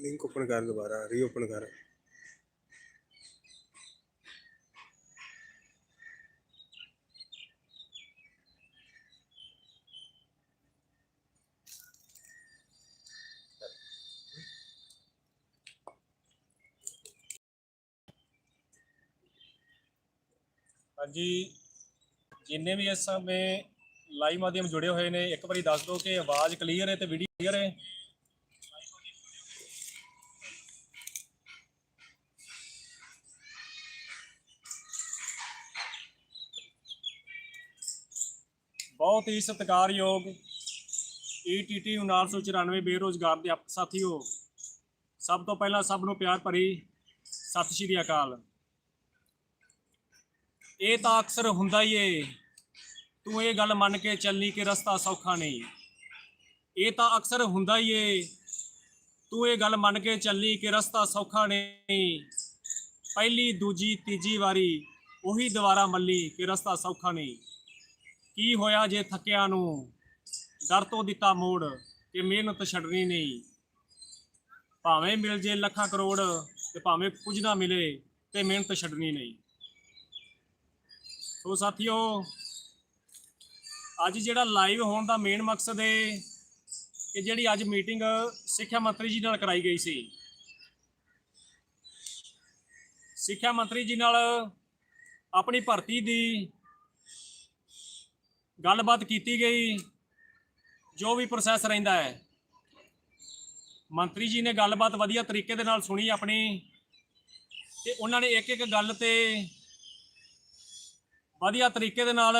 Link open ਕਰ ਦੁਬਾਰਾ reopen ਕਰ। ਹਾਂਜੀ, ਜਿੰਨੇ ਵੀ ਇਸ ਸਮੇਂ ਲਾਈਵ ਮਾਧਿਅਮ ਜੁੜੇ ਹੋਏ ਨੇ, ਇੱਕ ਵਾਰੀ ਦੱਸ ਦਿਓ ਕਿ ਆਵਾਜ਼ ਕਲੀਅਰ ਹੈ ਤੇ ਵੀਡੀਓ ਕਲੀਅਰ ਹੈ? ਬਹੁਤ ਹੀ ਸਤਿਕਾਰਯੋਗ ਈਟੀਟੀ 994 ਬੇਰੋਜ਼ਗਾਰ ਦੇ ਆਪ ਸਾਥੀਓ, ਸਭ ਤੋਂ ਪਹਿਲਾਂ ਸਭ ਨੂੰ ਪਿਆਰ ਭਰੀ ਸਤਿ ਸ਼੍ਰੀ ਅਕਾਲ। ਇਹ ਤਾਂ ਅਕਸਰ ਹੁੰਦਾ ਹੀ ਏ, ਤੂੰ ਇਹ ਗੱਲ ਮੰਨ ਕੇ ਚੱਲਣੀ ਕਿ ਰਸਤਾ ਸੌਖਾ ਨਹੀਂ। ਇਹ ਤਾਂ ਅਕਸਰ ਹੁੰਦਾ ਹੀ ਏ, ਤੂੰ ਇਹ ਗੱਲ ਮੰਨ ਕੇ ਚੱਲਣੀ ਕਿ ਰਸਤਾ ਸੌਖਾ ਨਹੀਂ। ਪਹਿਲੀ, ਦੂਜੀ, ਤੀਜੀ ਵਾਰੀ ਉਹੀ ਦੁਬਾਰਾ ਮੱਲੀ ਕਿ ਰਸਤਾ ਸੌਖਾ ਨਹੀਂ। ਕੀ ਹੋਇਆ ਜੇ ਥੱਕਿਆ ਨੂੰ? ਦਰ ਤੋਂ ਦਿੱਤਾ ਮੋੜ ਕਿ ਮਿਹਨਤ ਛੱਡਣੀ ਨਹੀਂ। ਭਾਵੇਂ ਮਿਲ ਜੇ ਲੱਖਾਂ ਕਰੋੜ ਤੇ ਭਾਵੇਂ ਕੁਝ ਨਾ ਮਿਲੇ ਤੇ ਮਿਹਨਤ ਛੱਡਣੀ ਨਹੀਂ। ਸੋ ਸਾਥੀਓ, ਅੱਜ ਜਿਹੜਾ ਲਾਈਵ ਹੋਣ ਦਾ ਮੇਨ ਮਕਸਦ ਹੈ ਕਿ ਜਿਹੜੀ ਅੱਜ ਮੀਟਿੰਗ ਸਿੱਖਿਆ ਮੰਤਰੀ ਜੀ ਨਾਲ ਕਰਾਈ ਗਈ ਸੀ। ਸਿੱਖਿਆ ਮੰਤਰੀ ਜੀ ਨਾਲ ਆਪਣੀ ਭਰਤੀ ਦੀ ਗੱਲਬਾਤ ਕੀਤੀ ਗਈ। ਜੋ ਵੀ ਪ੍ਰੋਸੈਸ ਰਹਿੰਦਾ ਹੈ। ਮੰਤਰੀ ਜੀ ਨੇ ਗੱਲਬਾਤ ਵਧੀਆ ਤਰੀਕੇ ਦੇ ਨਾਲ ਸੁਣੀ ਆਪਣੀ। ਤੇ ਉਹਨਾਂ ਨੇ ਇੱਕ ਇੱਕ ਗੱਲ ਤੇ ਵਧੀਆ ਤਰੀਕੇ ਦੇ ਨਾਲ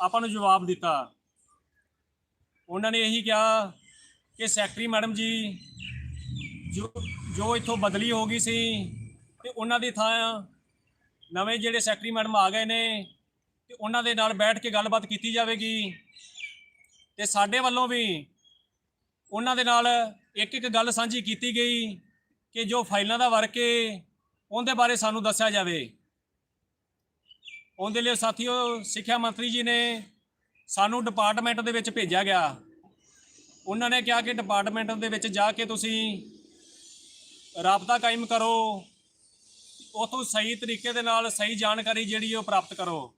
ਆਪਾਂ ਨੂੰ ਜਵਾਬ ਦਿੱਤਾ। ਉਹਨਾਂ ਨੇ ਇਹੀ ਕਿਹਾ ਕਿ ਸੈਕਟਰੀ ਮੈਡਮ ਜੀ, ਜੋ ਜੋ ਇੱਥੋਂ ਬਦਲੀ ਹੋ ਗਈ ਸੀ ਤੇ ਉਹਨਾਂ ਦੀ ਥਾਂ ਨਵੇਂ ਜਿਹੜੇ ਸੈਕਟਰੀ ਮੈਡਮ ਆ ਗਏ ਨੇ ਤੇ ਉਹਨਾਂ ਦੇ ਨਾਲ ਬੈਠ ਕੇ ਗੱਲਬਾਤ ਕੀਤੀ ਜਾਵੇਗੀ। ਤੇ ਸਾਡੇ ਵੱਲੋਂ ਵੀ ਉਹਨਾਂ ਦੇ ਨਾਲ ਇੱਕ ਇੱਕ ਗੱਲ ਸਾਂਝੀ ਕੀਤੀ ਗਈ ਕਿ ਜੋ ਫਾਈਲਾਂ ਦਾ ਵਰਕ ਹੈ ਉਹਦੇ ਬਾਰੇ ਸਾਨੂੰ ਦੱਸਿਆ ਜਾਵੇ। ਉਹਦੇ ਲਈ ਸਾਥੀਓ, ਸਿੱਖਿਆ ਮੰਤਰੀ ਜੀ ਨੇ ਸਾਨੂੰ ਡਿਪਾਰਟਮੈਂਟ ਦੇ ਵਿੱਚ ਭੇਜਿਆ ਗਿਆ। ਉਹਨਾਂ ਨੇ ਕਿਹਾ ਕਿ ਡਿਪਾਰਟਮੈਂਟ ਦੇ ਵਿੱਚ ਜਾ ਕੇ ਤੁਸੀਂ ਰਾਬਤਾ ਕਾਇਮ ਕਰੋ। ਉਥੋਂ ਸਹੀ ਤਰੀਕੇ ਦੇ ਨਾਲ ਸਹੀ ਜਾਣਕਾਰੀ ਜਿਹੜੀ ਉਹ ਪ੍ਰਾਪਤ ਕਰੋ।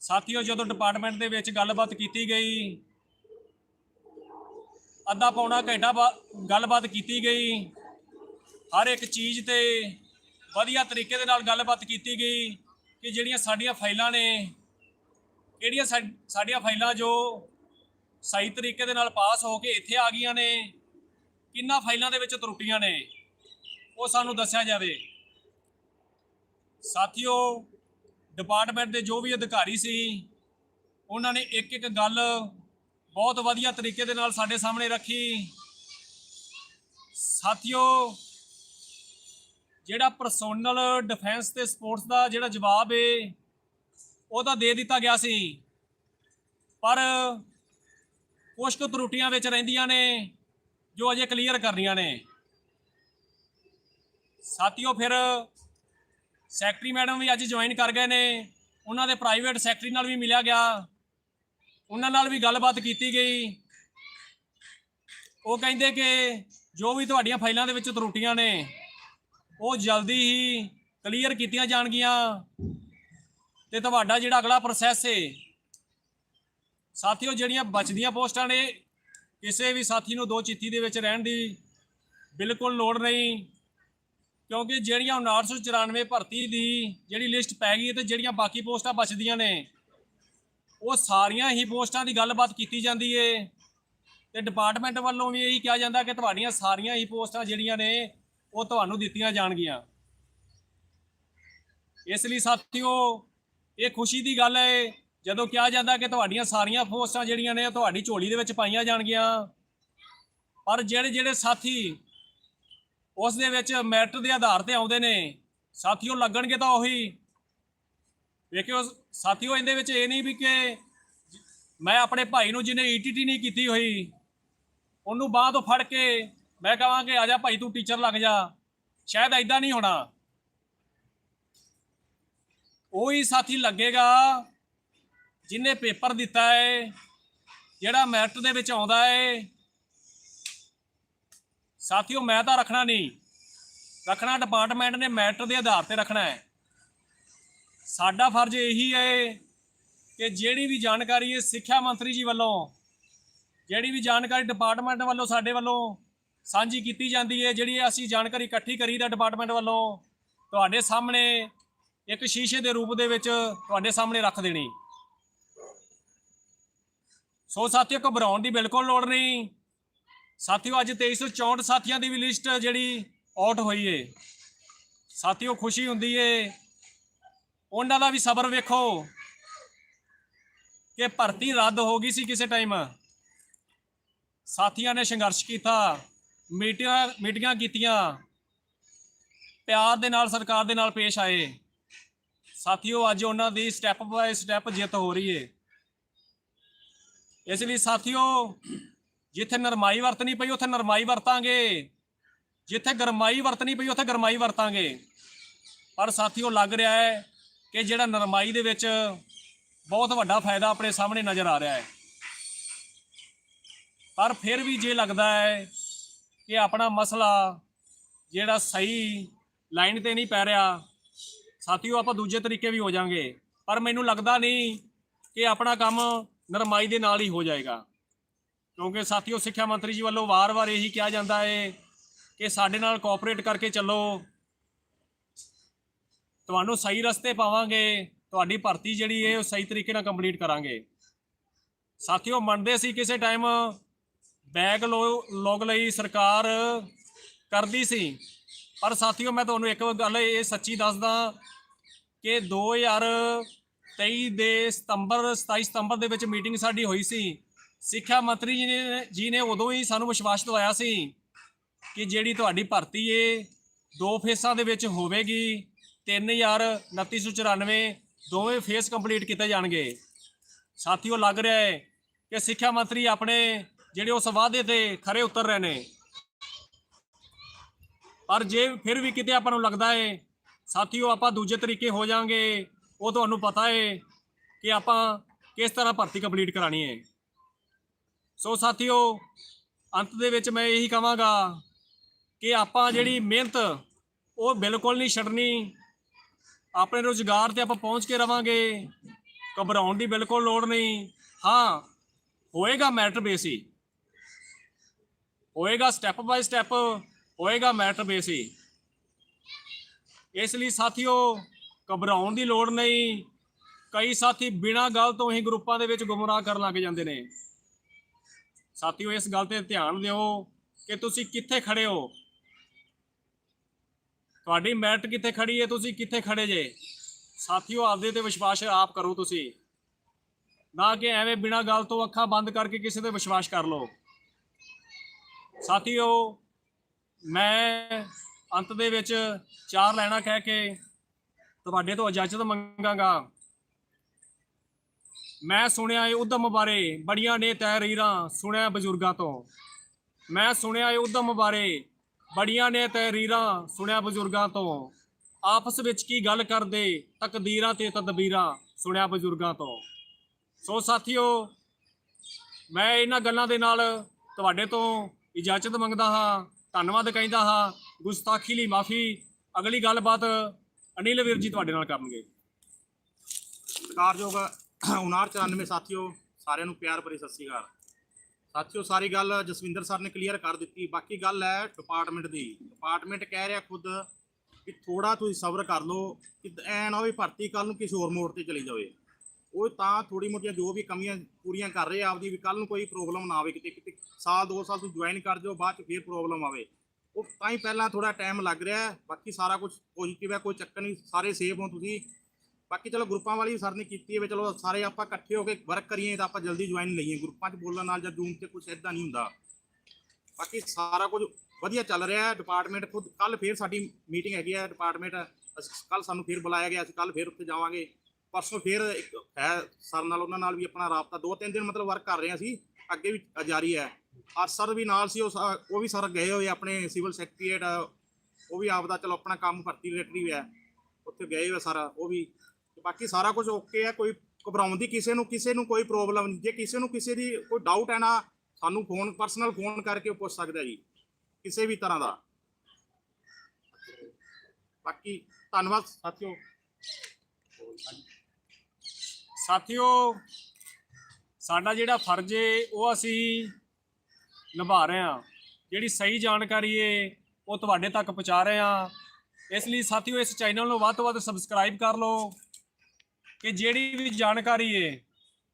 ਸਾਥੀਓ, ਜਦੋਂ ਡਿਪਾਰਟਮੈਂਟ ਦੇ ਵਿੱਚ ਗੱਲਬਾਤ ਕੀਤੀ ਗਈ, ਅੱਧਾ ਪੌਣਾ ਘੰਟਾ ਬਾ- ਗੱਲਬਾਤ ਕੀਤੀ ਗਈ, ਹਰ ਇੱਕ ਚੀਜ਼ ਤੇ ਵਧੀਆ ਤਰੀਕੇ ਦੇ ਨਾਲ ਗੱਲਬਾਤ ਕੀਤੀ ਗਈ ਕਿ ਜਿਹੜੀਆਂ ਸਾਡੀਆਂ ਫਾਈਲਾਂ ਨੇ, ਕਿਹੜੀਆਂ ਸਾ- ਸਾਡੀਆਂ ਫਾਈਲਾਂ ਜੋ ਸਹੀ ਤਰੀਕੇ ਦੇ ਨਾਲ ਪਾਸ ਹੋ ਕੇ ਇੱਥੇ ਆ ਗਈਆਂ ਨੇ, ਕਿੰਨਾ ਫਾਈਲਾਂ ਦੇ ਵਿੱਚ ਤਰੁੱਟੀਆਂ ਨੇ, ਉਹ ਸਾਨੂੰ ਦੱਸਿਆ ਜਾਵੇ। ਸਾਥੀਓ ਡਿਪਾਰਟਮੈਂਟ ਦੇ ਜੋ ਵੀ ਅਧਿਕਾਰੀ ਸੀ, ਉਹਨਾਂ ਨੇ ਇੱਕ ਇੱਕ ਗੱਲ ਬਹੁਤ ਵਧੀਆ ਤਰੀਕੇ ਦੇ ਨਾਲ ਸਾਡੇ ਸਾਹਮਣੇ ਰੱਖੀ। ਸਾਥੀਓ, ਜਿਹੜਾ ਪਰਸੋਨਲ ਡਿਫੈਂਸ ਤੇ ਸਪੋਰਟਸ ਦਾ ਜਿਹੜਾ ਜਵਾਬ ਏ, ਉਹ ਤਾਂ ਦੇ ਦਿੱਤਾ ਗਿਆ ਸੀ। ਪਰ ਕੁਝ ਕੁ ਤਰੁੱਟੀਆਂ ਵਿੱਚ ਰਹਿੰਦੀਆਂ ਨੇ, ਜੋ ਅਜੇ ਕਲੀਅਰ ਕਰਨੀਆਂ ਨੇ। ਸਾਥੀਓ, ਫਿਰ ਸੈਕਟਰੀ ਮੈਡਮ ਵੀ ਅੱਜ ਜੁਆਇਨ ਕਰ ਗਏ ਨੇ। ਉਹਨਾਂ ਦੇ ਪ੍ਰਾਈਵੇਟ ਸੈਕਟਰੀ ਨਾਲ ਵੀ ਮਿਲਿਆ ਗਿਆ। ਉਹਨਾਂ ਨਾਲ ਵੀ ਗੱਲਬਾਤ ਕੀਤੀ ਗਈ। ਉਹ ਕਹਿੰਦੇ ਕਿ ਜੋ ਵੀ ਤੁਹਾਡੀਆਂ ਫਾਈਲਾਂ ਦੇ ਵਿੱਚ ਤਰੁੱਟੀਆਂ ਨੇ, ਉਹ ਜਲਦੀ ਹੀ ਕਲੀਅਰ ਕੀਤੀਆਂ ਜਾਣਗੀਆਂ। ਤੇ ਤੁਹਾਡਾ ਜਿਹੜਾ ਅਗਲਾ ਪ੍ਰੋਸੈਸ ਹੈ ਸਾਥੀਓ ਜਿਹੜੀਆਂ ਬਚਦੀਆਂ ਪੋਸਟਾਂ ਨੇ, ਕਿਸੇ ਵੀ ਸਾਥੀ ਨੂੰ ਦੋ ਚਿੱਠੀ ਦੇ ਵਿੱਚ ਰਹਿਣ ਦੀ ਬਿਲਕੁਲ ਲੋੜ ਨਹੀਂ। ਕਿਉਂਕਿ ਜਿਹੜੀਆਂ 994 ਭਰਤੀ ਦੀ ਜਿਹੜੀ ਲਿਸਟ ਪੈ ਗਈ ਹੈ ਤੇ ਜਿਹੜੀਆਂ ਬਾਕੀ ਪੋਸਟਾਂ ਬਚਦੀਆਂ ਨੇ, ਉਹ ਸਾਰੀਆਂ ਹੀ ਪੋਸਟਾਂ ਦੀ ਗੱਲਬਾਤ ਕੀਤੀ ਜਾਂਦੀ ਏ। ਤੇ ਡਿਪਾਰਟਮੈਂਟ ਵੱਲੋਂ ਵੀ ਇਹੀ ਕਿਹਾ ਜਾਂਦਾ ਕਿ ਤੁਹਾਡੀਆਂ ਸਾਰੀਆਂ ਹੀ ਪੋਸਟਾਂ ਜਿਹੜੀਆਂ ਨੇ, ਉਹ ਤੁਹਾਨੂੰ ਦਿੱਤੀਆਂ ਜਾਣਗੀਆਂ। ਇਸ ਲਈ ਸਾਥੀਓ, ਇਹ ਖੁਸ਼ੀ ਦੀ ਗੱਲ ਹੈ, ਜਦੋਂ ਕਿਹਾ ਜਾਂਦਾ ਕਿ ਤੁਹਾਡੀਆਂ ਸਾਰੀਆਂ ਪੋਸਟਾਂ ਜਿਹੜੀਆਂ ਨੇ, ਉਹ ਤੁਹਾਡੀ ਝੋਲੀ ਦੇ ਵਿੱਚ ਪਾਈਆਂ ਜਾਣਗੀਆਂ। ਪਰ ਜਿਹੜੇ ਜਿਹੜੇ ਸਾਥੀ ਉਸ ਦੇ ਵਿੱਚ ਮੈਰਿਟ ਦੇ ਆਧਾਰ ਤੇ ਆਉਂਦੇ ਨੇ। ਸਾਥੀਓ, ਲੱਗਣਗੇ ਤਾਂ ਉਹੀ। ਵੇਖਿਓ, ਸਾਥੀਓ, ਇਹਦੇ ਵਿੱਚ ਇਹ ਨਹੀਂ ਵੀ ਕਿ ਮੈਂ ਆਪਣੇ ਭਾਈ ਨੂੰ ਜਿਹਨੇ ਈਟੀਟੀ ਨਹੀਂ ਕੀਤੀ ਹੋਈ, ਉਹਨੂੰ ਬਾਹ ਤੋਂ ਫੜ ਕੇ ਮੈਂ ਕਹਾਂ ਕਿ ਆ ਜਾ ਭਾਈ, ਤੂੰ ਟੀਚਰ ਲੱਗ ਜਾ। ਸ਼ਾਇਦ ਐਦਾਂ ਨਹੀਂ ਹੋਣਾ। ਉਹੀ ਸਾਥੀ ਲੱਗੇਗਾ ਜਿਹਨੇ ਪੇਪਰ ਦਿੱਤਾ ਹੈ ਜਿਹੜਾ ਮੈਰਿਟ ਦੇ ਵਿੱਚ ਆਉਂਦਾ ਹੈ ਸਾਥੀਓ, ਮੈਂ ਤਾਂ ਰੱਖਣਾ ਨਹੀਂ। ਰੱਖਣਾ ਡਿਪਾਰਟਮੈਂਟ ਨੇ ਮੈਟਰ ਦੇ ਆਧਾਰ ਤੇ ਰੱਖਣਾ ਹੈ। ਸਾਡਾ ਫਰਜ਼ ਇਹੀ ਹੈ ਕਿ ਜਿਹੜੀ ਵੀ ਜਾਣਕਾਰੀ ਹੈ ਸਿੱਖਿਆ ਮੰਤਰੀ ਜੀ ਵੱਲੋਂ, ਜਿਹੜੀ ਵੀ ਜਾਣਕਾਰੀ ਡਿਪਾਰਟਮੈਂਟ ਵੱਲੋਂ ਸਾਡੇ ਵੱਲੋਂ ਸਾਂਝੀ ਕੀਤੀ ਜਾਂਦੀ ਹੈ, ਜਿਹੜੀ ਅਸੀਂ ਜਾਣਕਾਰੀ ਇਕੱਠੀ ਕਰੀ ਦਾ ਡਿਪਾਰਟਮੈਂਟ ਵੱਲੋਂ, ਤੁਹਾਡੇ ਸਾਹਮਣੇ ਇੱਕ ਸ਼ੀਸ਼ੇ ਦੇ ਰੂਪ ਦੇ ਵਿੱਚ ਤੁਹਾਡੇ ਸਾਹਮਣੇ ਰੱਖ ਦੇਣੀ। ਸੋ ਸਾਥੀਓ, ਘਬਰਾਉਣ ਦੀ ਬਿਲਕੁਲ ਲੋੜ ਨਹੀਂ। ਸਾਥੀਓ, ਅੱਜ 2364 ਸਾਥੀਆਂ ਦੀ ਵੀ ਲਿਸਟ ਜਿਹੜੀ ਆਊਟ ਹੋਈ ਏ। ਸਾਥੀਓ, ਖੁਸ਼ੀ ਹੁੰਦੀ ਏ। ਉਹਨਾਂ ਦਾ ਵੀ ਸਬਰ ਵੇਖੋ ਕਿ ਭਰਤੀ ਰੱਦ ਹੋ ਗਈ ਸੀ ਕਿਸੇ ਟਾਈਮ ਸਾਥੀਆਂ ਨੇ ਸੰਘਰਸ਼ ਕੀਤਾ ਮੀਟਿੰਗਾਂ ਮੀਟਿੰਗਾਂ ਕੀਤੀਆਂ। ਪਿਆਰ ਦੇ ਨਾਲ, ਸਰਕਾਰ ਦੇ ਨਾਲ ਪੇਸ਼ ਆਏ। ਸਾਥੀਓ, ਅੱਜ ਉਹਨਾਂ ਦੀ ਸਟੈਪ ਬਾਏ ਸਟੈਪ ਜਿੱਤ ਹੋ ਰਹੀ ਏ। ਇਸ ਲਈ ਸਾਥੀਓ ਜਿੱਥੇ ਨਰਮਾਈ ਵਰਤਣੀ ਪਈ, ਉੱਥੇ ਨਰਮਾਈ ਵਰਤਾਂਗੇ। ਜਿੱਥੇ ਗਰਮਾਈ ਵਰਤਣੀ ਪਈ, ਉੱਥੇ ਗਰਮਾਈ ਵਰਤਾਂਗੇ। ਪਰ ਸਾਥੀਓ, ਲੱਗ ਰਿਹਾ ਹੈ ਕਿ ਜਿਹੜਾ ਨਰਮਾਈ ਦੇ ਵਿੱਚ ਬਹੁਤ ਵੱਡਾ ਫਾਇਦਾ ਆਪਣੇ ਸਾਹਮਣੇ ਨਜ਼ਰ ਆ ਰਿਹਾ ਹੈ। ਪਰ ਫਿਰ ਵੀ ਜੇ ਲੱਗਦਾ ਹੈ ਕਿ ਆਪਣਾ ਮਸਲਾ ਜਿਹੜਾ ਸਹੀ ਲਾਈਨ ਤੇ ਨਹੀਂ ਪੈ ਰਿਹਾ, ਸਾਥੀਓ, ਆਪਾਂ ਦੂਜੇ ਤਰੀਕੇ ਵੀ ਹੋ ਜਾਾਂਗੇ ਪਰ ਮੈਨੂੰ ਲੱਗਦਾ ਨਹੀਂ ਕਿ ਆਪਣਾ ਕੰਮ ਨਰਮਾਈ ਦੇ ਨਾਲ ਹੀ ਹੋ ਜਾਏਗਾ। ਕਿਉਂਕਿ ਸਾਥੀਓ, ਸਿੱਖਿਆ ਮੰਤਰੀ ਜੀ ਵੱਲੋਂ ਵਾਰ-ਵਾਰ ਇਹੀ ਕਿਹਾ ਜਾਂਦਾ ਹੈ ਕਿ ਸਾਡੇ ਨਾਲ ਕੋਆਪਰੇਟ ਕਰਕੇ ਚੱਲੋ। ਤੁਹਾਨੂੰ ਸਹੀ ਰਸਤੇ ਪਾਵਾਂਗੇ, ਤੁਹਾਡੀ ਭਰਤੀ ਜਿਹੜੀ ਹੈ ਉਹ ਸਹੀ ਤਰੀਕੇ ਨਾਲ ਕੰਪਲੀਟ ਕਰਾਂਗੇ। ਸਾਥੀਓ, ਮੰਨਦੇ ਸੀ ਕਿਸੇ ਟਾਈਮ ਬੈਗ ਲੋਗ ਲਈ ਸਰਕਾਰ ਕਰਦੀ ਸੀ। ਪਰ ਸਾਥੀਓ, ਮੈਂ ਤੁਹਾਨੂੰ ਇੱਕ ਗੱਲ ਇਹ ਸੱਚੀ ਦੱਸਦਾ ਕਿ 2023 ਦੇ ਸਤੰਬਰ 27 ਸਤੰਬਰ ਦੇ ਵਿੱਚ ਮੀਟਿੰਗ ਸਾਡੀ ਹੋਈ ਸੀ। ਸਿੱਖਿਆ ਮੰਤਰੀ ਜੀ ਨੇ ਜੀ ਨੇ ਉਦੋਂ ਹੀ ਸਾਨੂੰ ਵਿਸ਼ਵਾਸ ਦਿਵਾਇਆ ਸੀ ਕਿ ਜਿਹੜੀ ਤੁਹਾਡੀ ਭਰਤੀ ਏ, ਦੋ ਫੇਸਾਂ ਦੇ ਵਿੱਚ ਹੋਵੇਗੀ 3994 ਦੋਵੇਂ ਫੇਸ ਕੰਪਲੀਟ ਕੀਤੇ ਜਾਣਗੇ। ਸਾਥੀਓ, ਲੱਗ ਰਿਹਾ ਹੈ ਕਿ ਸਿੱਖਿਆ ਮੰਤਰੀ ਆਪਣੇ ਜਿਹੜੇ ਉਸ ਵਾਅਦੇ ਤੇ ਖਰੇ ਉਤਰ ਰਹੇ ਨੇ। ਪਰ ਜੇ ਫਿਰ ਵੀ ਕਿਤੇ ਆਪਾਂ ਨੂੰ ਲੱਗਦਾ ਹੈ ਸਾਥੀਓ, ਆਪਾਂ ਦੂਜੇ ਤਰੀਕੇ ਹੋ ਜਾਾਂਗੇ ਉਹ ਤੁਹਾਨੂੰ ਪਤਾ ਹੈ ਕਿ ਆਪਾਂ ਕਿਸ ਤਰ੍ਹਾਂ ਭਰਤੀ ਕੰਪਲੀਟ ਕਰਾਣੀ ਹੈ ਸੋ ਸਾਥੀਓ, ਅੰਤ ਦੇ ਵਿੱਚ ਮੈਂ ਇਹੀ ਕਹਾਂਗਾ ਕਿ ਆਪਾਂ ਜਿਹੜੀ ਮਿਹਨਤ, ਉਹ ਬਿਲਕੁਲ ਨਹੀਂ ਛੱਡਣੀ। ਆਪਣੇ ਰੋਜ਼ਗਾਰ ਤੇ ਆਪਾਂ ਪਹੁੰਚ ਕੇ ਰਵਾਂਗੇ। ਘਬਰਾਉਣ ਦੀ ਬਿਲਕੁਲ ਲੋੜ ਨਹੀਂ। ਹਾਂ, ਹੋਏਗਾ ਮੈਟਰ ਬੇਸ। ਹੀ ਹੋਏਗਾ ਸਟੈਪ ਬਾਈ ਸਟੈਪ ਹੋਏਗਾ ਮੈਟਰ ਬੇਸ। ਹੀ ਇਸ ਲਈ ਸਾਥੀਓ, ਘਬਰਾਉਣ ਦੀ ਲੋੜ ਨਹੀਂ। ਕਈ ਸਾਥੀ ਬਿਨਾਂ ਗੱਲ ਤੋਂ ਹੀ ਗਰੁੱਪਾਂ ਦੇ ਵਿੱਚ ਗੁੰਮਰਾਹ ਕਰਨ ਲੱਗ ਜਾਂਦੇ ਨੇ। ਸਾਥੀਓ, ਇਸ ਗੱਲ ਤੇ ਧਿਆਨ ਦਿਓ ਕਿ ਤੁਸੀਂ ਕਿੱਥੇ ਖੜੇ ਹੋ। ਤੁਹਾਡੀ ਮੈਰਿਟ ਕਿੱਥੇ ਖੜੀ ਹੈ, ਤੁਸੀਂ ਕਿੱਥੇ ਖੜੇ ਜੇ? ਸਾਥੀਓ, ਆਪਦੇ ਤੇ ਵਿਸ਼ਵਾਸ ਆਪ ਕਰੋ ਤੁਸੀਂ। ਨਾ ਕਿ ਐਵੇਂ ਬਿਨਾਂ ਗੱਲ ਤੋਂ ਅੱਖਾਂ ਬੰਦ ਕਰਕੇ ਕਿਸੇ ਤੇ ਵਿਸ਼ਵਾਸ ਕਰ ਲਓ। ਸਾਥੀਓ, ਮੈਂ ਅੰਤ ਦੇ ਵਿੱਚ ਚਾਰ ਲੈਣਾ ਕਹਿ ਕੇ ਤੁਹਾਡੇ ਤੋਂ ਇਜਾਜ਼ਤ ਮੰਗਾਂਗਾ। ਮੈਂ ਸੁਣਿਆ ਏ ਉਦਮ ਬਾਰੇ, ਬੜੀਆਂ ਨੇ ਤਹਿਰੀਰਾਂ ਸੁਣਿਆ ਬਜ਼ੁਰਗਾਂ ਤੋਂ। ਮੈਂ ਸੁਣਿਆ ਏ ਉਦਮ ਬਾਰੇ, ਬੜੀਆਂ ਨੇ ਤਹਿਰੀਰਾਂ ਸੁਣਿਆ ਬਜ਼ੁਰਗਾਂ ਤੋਂ। ਆਪਸ ਵਿੱਚ ਕੀ ਗੱਲ ਕਰਦੇ, ਤਕਦੀਰਾਂ ਤੇ ਤਦਬੀਰਾਂ ਸੁਣਿਆ ਬਜ਼ੁਰਗਾਂ ਤੋਂ। ਸੋ ਸਾਥੀਓ, ਮੈਂ ਇਹਨਾਂ ਗੱਲਾਂ ਦੇ ਨਾਲ ਤੁਹਾਡੇ ਤੋਂ ਇਜਾਜ਼ਤ ਮੰਗਦਾ ਹਾਂ, ਧੰਨਵਾਦ ਕਹਿੰਦਾ ਹਾਂ। ਗੁਸਤਾਖੀ ਲਈ ਮਾਫੀ, ਅਗਲੀ ਗੱਲਬਾਤ ਅਨਿਲ ਵੀਰ ਜੀ ਤੁਹਾਡੇ ਨਾਲ ਕਰਨਗੇ। ਸਤਿਕਾਰਯੋਗ 5994 ਸਾਥੀਓ, ਸਾਰਿਆਂ ਨੂੰ ਪਿਆਰ ਭਰੀ ਸਤਿ ਸ਼੍ਰੀ ਅਕਾਲ। ਸਾਥੀਓ, ਸਾਰੀ ਗੱਲ ਜਸਵਿੰਦਰ ਸਰ ਨੇ ਕਲੀਅਰ ਕਰ ਦਿੱਤੀ। ਬਾਕੀ ਗੱਲ ਹੈ ਡਿਪਾਰਟਮੈਂਟ ਦੀ। ਡਿਪਾਰਟਮੈਂਟ ਕਹਿ ਰਿਹਾ ਖੁਦ ਕਿ ਥੋੜਾ ਤੁਸੀਂ ਸਬਰ ਕਰ ਲਓ ਕਿ ਐ ਨਾ ਹੋਵੇ ਭਰਤੀ ਕੱਲ ਨੂੰ ਕਿਸੇ ਹੋਰ ਮੋੜ ਤੇ ਚਲੀ ਜਾਵੇ। ਉਹ ਤਾਂ ਥੋੜੀ ਮੋਟੀਆਂ ਜੋ ਵੀ ਕਮੀਆਂ ਪੂਰੀਆਂ ਕਰ ਰਹੇ ਆਪਦੀ ਵੀ ਕੱਲ ਨੂੰ ਕੋਈ ਪ੍ਰੋਬਲਮ ਨਾ ਆਵੇ ਕਿਤੇ ਕਿਤੇ ਸਾਲ, ਦੋ ਸਾਲ ਤੁਸੀਂ ਜੁਆਇਨ ਕਰ ਜਾਓ, ਬਾਅਦ ਚ ਫੇਰ ਪ੍ਰੋਬਲਮ ਆਵੇ। ਉਹ ਤਾਂ ਹੀ ਪਹਿਲਾਂ ਥੋੜਾ ਟਾਈਮ ਲੱਗ ਰਿਹਾ। ਬਾਕੀ ਸਾਰਾ ਕੁਝ ਪੋਜ਼ਿਟਿਵ ਹੈ, ਕੋਈ ਚੱਕਰ ਨਹੀਂ। ਸਾਰੇ ਸੇਫ ਹੋ ਤੁਸੀਂ। ਬਾਕੀ ਚਲੋ ਗਰੁੱਪਾਂ ਵਾਲੀ ਸਰ ਨੇ ਕੀਤੀ ਹੈ ਵੀ ਚਲੋ ਸਾਰੇ ਆਪਾਂ ਇਕੱਠੇ ਹੋ ਕੇ ਵਰਕ ਕਰੀਏ ਤਾਂ ਆਪਾਂ ਜਲਦੀ ਜੁਆਇਨ ਲਈਏ। ਗਰੁੱਪਾਂ 'ਚ ਬੋਲਣ ਨਾਲ ਜਾਂ ਜੂਮ ਤੇ ਕੁਝ ਇਦਾਂ ਨਹੀਂ ਹੁੰਦਾ। ਬਾਕੀ ਸਾਰਾ ਕੁਝ ਵਧੀਆ ਚੱਲ ਰਿਹਾ ਹੈ। ਡਿਪਾਰਟਮੈਂਟ ਖੁਦ ਕੱਲ ਫੇਰ ਸਾਡੀ ਮੀਟਿੰਗ ਹੈਗੀ ਹੈ। ਡਿਪਾਰਟਮੈਂਟ ਕੱਲ ਸਾਨੂੰ ਫੇਰ ਬੁਲਾਇਆ ਗਿਆ। ਅਸੀਂ ਕੱਲ ਫੇਰ ਉੱਥੇ ਜਾਵਾਂਗੇ। ਪਰਸੋਂ ਫੇਰ ਇੱਕ ਹੈ ਸਰ ਨਾਲ ਉਹਨਾਂ ਨਾਲ ਵੀ ਆਪਣਾ ਰਾਬਤਾ। ਦੋ ਤਿੰਨ ਦਿਨ ਮਤਲਬ ਵਰਕ ਕਰ ਰਹੇ ਹਾਂ ਅਸੀਂ। ਅੱਗੇ ਵੀ ਜਾਰੀ ਹੈ। ਆ ਸਰ ਵੀ ਨਾਲ ਸੀ, ਉਹ ਉਹ ਵੀ ਸਰ ਗਏ ਹੋਏ ਆਪਣੇ ਸਿਵਲ ਸੈਕਟਰੀਏਟ ਉਹ ਵੀ ਆਪਦਾ ਚਲੋ ਆਪਣਾ ਕੰਮ ਭਰਤੀ ਰਿਲੇਟਿਵ ਹੈ ਉੱਥੇ ਗਏ ਹੋਏ ਸਰ, ਉਹ ਵੀ ਬਾਕੀ ਸਾਰਾ ਕੁਝ ਓਕੇ ਹੈ, ਕੋਈ ਘਬਰਾਉਣ ਦੀ ਕਿਸੇ ਨੂੰ ਕਿਸੇ ਨੂੰ ਕੋਈ ਪ੍ਰੋਬਲਮ ਨਹੀਂ। ਜੇ ਕਿਸੇ ਨੂੰ ਕਿਸੇ ਦੀ ਕੋਈ ਡਾਊਟ ਹੈ ਨਾ, ਸਾਨੂੰ ਫੋਨ ਪਰਸਨਲ ਫੋਨ ਕਰਕੇ ਪੁੱਛ ਸਕਦਾ ਜੀ, ਕਿਸੇ ਵੀ ਤਰ੍ਹਾਂ ਦਾ। ਬਾਕੀ ਧੰਨਵਾਦ, ਸਾਥੀਓ। ਸਾਥੀਓ, ਸਾਡਾ ਜਿਹੜਾ ਫਰਜ਼ ਏ ਉਹ ਅਸੀਂ ਨਿਭਾ ਰਹੇ ਹਾਂ। ਜਿਹੜੀ ਸਹੀ ਜਾਣਕਾਰੀ ਏ ਉਹ ਤੁਹਾਡੇ ਤੱਕ ਪਹੁੰਚਾ ਰਹੇ ਹਾਂ। ਇਸ ਲਈ ਸਾਥੀਓ, ਇਸ ਚੈਨਲ ਨੂੰ ਵੱਧ ਤੋਂ ਵੱਧ ਸਬਸਕ੍ਰਾਈਬ ਕਰ ਲਓ। ਕਿ ਜਿਹੜੀ ਵੀ ਜਾਣਕਾਰੀ ਏ,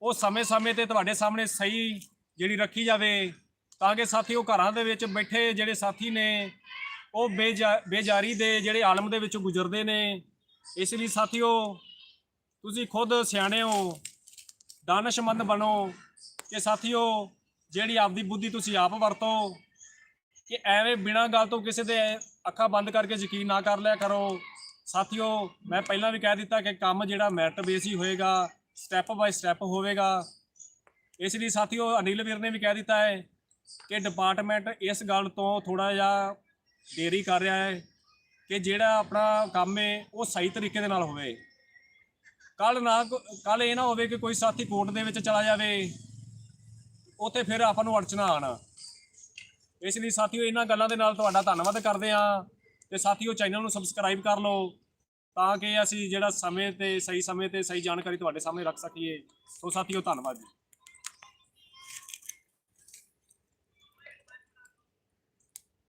ਉਹ ਸਮੇਂ-ਸਮੇਂ ਤੇ ਤੁਹਾਡੇ ਸਾਹਮਣੇ ਸਹੀ ਜਿਹੜੀ ਰੱਖੀ ਜਾਵੇ, ਤਾਂ ਕਿ ਸਾਥੀਓ ਘਰਾਂ ਦੇ ਵਿੱਚ ਬੈਠੇ ਜਿਹੜੇ ਸਾਥੀ ਨੇ, ਉਹ ਬੇਜਾ- ਬੇਜਾਰੀ ਦੇ ਜਿਹੜੇ ਆਲਮ ਦੇ ਵਿੱਚੋਂ ਗੁਜ਼ਰਦੇ ਨੇ, ਇਸ ਲਈ ਸਾਥੀਓ, ਤੁਸੀਂ ਖੁਦ ਸਿਆਣੇ ਹੋ, ਦਾਨਸ਼ਮੰਦ ਬਣੋ ਕਿ ਸਾਥੀਓ, ਜਿਹੜੀ ਆਪਦੀ ਬੁੱਧੀ ਤੁਸੀਂ ਆਪ ਵਰਤੋ, ਕਿ ਐਵੇਂ ਬਿਨਾਂ ਗੱਲ ਤੋਂ ਕਿਸੇ ਦੇ ਅੱਖਾਂ ਬੰਦ ਕਰਕੇ ਯਕੀਨ ਨਾ ਕਰ ਲਿਆ ਕਰੋ। ਸਾਥੀਓ, ਮੈਂ ਪਹਿਲਾਂ ਵੀ ਕਹਿ ਦਿੱਤਾ ਕਿ ਕੰਮ ਜਿਹੜਾ ਮੈਰਿਟ ਬੇਸ ਹੀ ਹੋਏਗਾ ਸਟੈਪ ਬਾਈ ਸਟੈਪ ਹੋਵੇਗਾ। ਇਸ ਲਈ ਸਾਥੀਓ, ਅਨਿਲ ਵੀਰ ਨੇ ਵੀ ਕਹਿ ਦਿੱਤਾ ਹੈ ਕਿ ਡਿਪਾਰਟਮੈਂਟ ਇਸ ਗੱਲ ਤੋਂ ਥੋੜਾ ਜਿਹਾ ਦੇਰੀ ਕਰ ਰਿਹਾ ਹੈ ਕਿ ਜਿਹੜਾ ਆਪਣਾ ਕੰਮ ਹੈ, ਉਹ ਸਹੀ ਤਰੀਕੇ ਦੇ ਨਾਲ ਹੋਵੇ। ਕੱਲ ਨਾ ਕੱਲ ਇਹ ਨਾ ਹੋਵੇ ਕਿ ਕੋਈ ਸਾਥੀ ਕੋਰਟ ਦੇ ਵਿੱਚ ਚਲਾ ਜਾਵੇ, ਉੱਥੇ ਫਿਰ ਆਪਾਂ ਨੂੰ ਅੜਚਣਾ ਆਣ ਇਸ ਲਈ ਸਾਥੀਓ, ਇਹਨਾਂ ਗੱਲਾਂ ਦੇ ਨਾਲ ਤੁਹਾਡਾ ਧੰਨਵਾਦ ਕਰਦੇ ਹਾਂ। ਤੇ ਸਾਥੀਓ ਚੈਨਲ ਨੂੰ ਸਬਸਕ੍ਰਾਈਬ ਕਰ ਲਓ ਤਾਂ ਕਿ ਅਸੀਂ ਜਿਹੜਾ ਸਮੇਂ ਤੇ, ਸਹੀ ਸਮੇਂ ਤੇ ਸਹੀ ਜਾਣਕਾਰੀ ਤੁਹਾਡੇ ਸਾਹਮਣੇ ਰੱਖ ਸਕੀਏ। ਸੋ ਸਾਥੀਓ, ਧੰਨਵਾਦ ਜੀ।